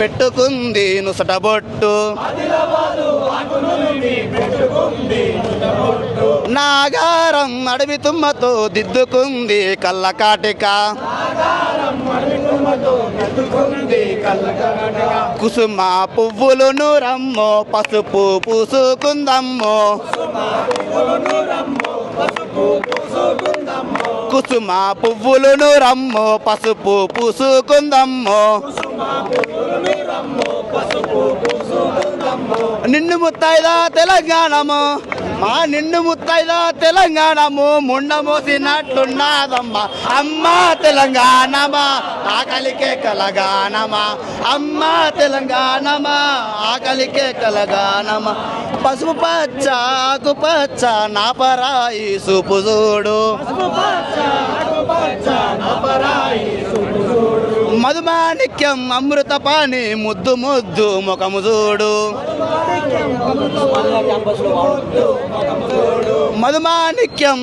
పెట్టుకుంది నుసటబొట్టు. నాగారం అడవి తుమ్మతో దిద్దుకుంది కళ్ళకాటిక కుసుమ పువ్వులును రమ్మో పసుపు పూసుకుందమ్మో. కుసుమ పువ్వులను రమ్ము పసుపు పూసుకుందమ్ము. నిన్ను ముత్తాయిదా తెలంగాణము. మా నిన్ను ముత్తైదా తెలంగాణము. ముండ మోసినట్లున్నాదమ్మా. అమ్మా తెలంగాణమా. ఆకలికే కలగానమా. అమ్మా తెలంగాణమా. ఆకలికే కలగానమా. పసుపు పచ్చ ఆకు పచ్చ నా పరాయి సూపు చూడు. మధుమాణిక్యం అమృత పాని ముద్దు ముద్దు ముఖము చూడు. మధుమాణిక్యం